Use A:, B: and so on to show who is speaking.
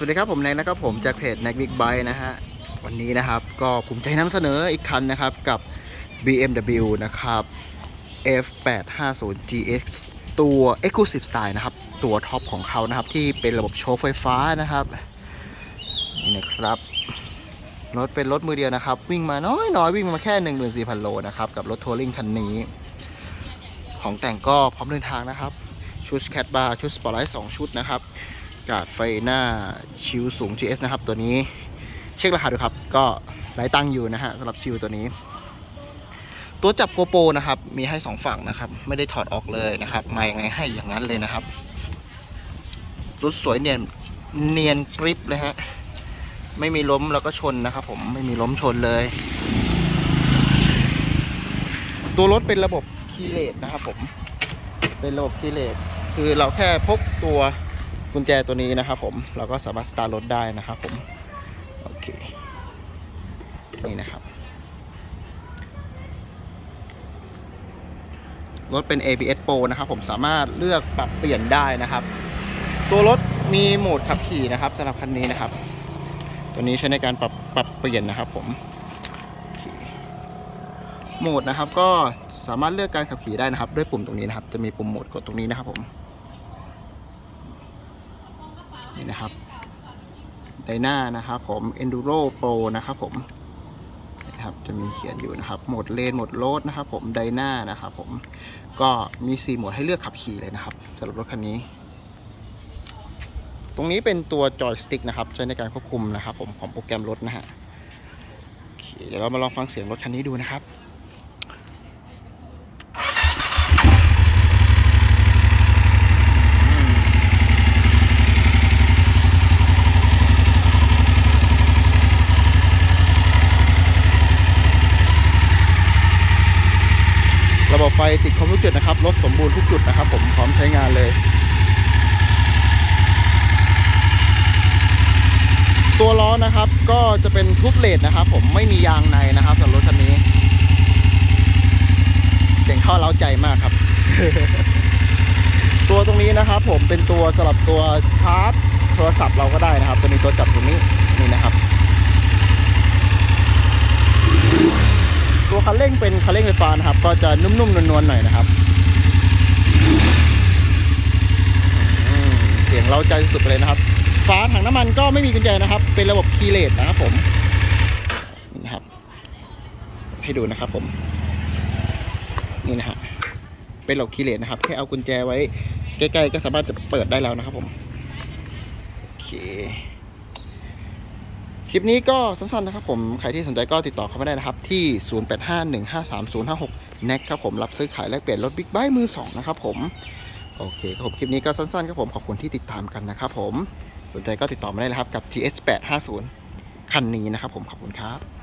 A: สวัสดีครับผมแนกนะครับผมจากเพจ n a c Big Bike นะฮะวันนี้นะครับก็ภูมิใจนำเสนออีกคันนะครับกับ BMW นะครับ F850 GX ตัว Exclusive Style นะครับ ตัวท็อปของเขานะครับ ที่เป็นระบบโชว์ไฟฟ้านะครับ นี่นะครับ รถเป็นรถมือเดียวนะครับ วิ่งมาน้อยน้อยๆวิ่งมาแค่ 14,000 โลนะครับ กับรถทัวริงคันนี้ ของแต่งก็พร้อมเดินทางนะครับ ชุดแคทบาร์ชุดสปอร์ตไลท์2ชุดนะครับ กาดไฟหน้าชิวสูง GS นะครับ ตัวนี้เช็คราคาดูครับ ก็หลายตังค์อยู่นะฮะสำหรับชิวตัวนี้ ตัวจับโกโปรนะครับ มีให้ 2 ฝั่งนะครับ ไม่ได้ถอดออกเลยนะครับ มายังไงให้อย่างนั้นเลยนะครับรถสวยเนียนเนียนกริปเลยฮะไม่มีล้มแล้วก็ชนนะครับ ผมไม่มีล้มชนเลย ตัวรถเป็นระบบคีเลสนะครับ ผม เป็นระบบคีเลสคือเราแค่พกตัว กุญแจตัวนี้นะครับผมเราก็สามารถสตาร์ทรถได้นะครับผมโอเคนี่นะครับรถเป็น ABS Pro นะครับผมสามารถเลือกปรับเปลี่ยนได้นะครับ ตัวรถมีโหมดขับขี่นะครับสำหรับคันนี้นะครับ ตัวนี้ใช้ในการปรับปรับเปลี่ยนนะครับผมโอเคโหมดนะครับก็สามารถเลือกการขับขี่ได้นะครับ ด้วยปุ่มตรงนี้นะครับ จะมีปุ่มโหมดกดตรงนี้นะครับผม นี่นะครับไดนานะครับผม Enduro Pro นะครับผมนะครับจะมีเขียนอยู่นะครับโหมดเลนโหมดโรดนะครับผมไดนานะครับผมก็มี 4 โหมดให้เลือกขับขี่เลยนะครับสำหรับรถคันนี้ ตรงนี้เป็นตัวจอยสติ๊กนะครับใช้ในการควบคุมนะครับผมของโปรแกรมรถนะฮะเดี๋ยวเรามาลองฟังเสียงรถคันนี้ดูนะครับ ไฟติดครบทุกจุดนะครับ รถสมบูรณ์ทุกจุดนะครับ ผมพร้อมใช้งานเลย ตัวล้อนะครับก็จะเป็นทูบเลดนะครับ ผมไม่มียางในนะครับสำหรับรถคันนี้ เสียงท่อเล้าใจมากครับ ตัวตรงนี้นะครับ ผมเป็นตัวสำหรับตัวชาร์จ โทรศัพท์เราก็ได้นะครับ ตัวนี้ตัวจับตรงนี้นี่นะครับ ตัวคันเร่งเป็นคันเร่งไฟฟ้านะครับ ก็จะนุ่มๆนวลๆหน่อยนะครับเสียงเราใจสุดไปเลยนะครับฝาถังน้ำมันก็ไม่มีกุญแจนะครับ เป็นระบบคีย์เลสนะครับผมนี่นะครับ ให้ดูนะครับผมนี่นะฮะเป็นระบบคีย์เลสนะครับแค่เอากุญแจไว้ใกล้ๆก็สามารถจะเปิดได้แล้วนะครับผมโอเค คลิปนี้ก็สั้นๆนะครับผม ใครที่สนใจก็ติดต่อเข้ามาได้นะครับ ที่ 0851530056แน็กครับผมรับซื้อขายแลกเปลี่ยนรถบิ๊กไบค์มือสองนะครับผม โอเคครับผมคลิปนี้ก็สั้นๆครับผมขอบคุณที่ติดตามกันนะครับผม สนใจก็ติดต่อมาได้เลยครับกับ TS850 คันนี้นะครับผมขอบคุณครับ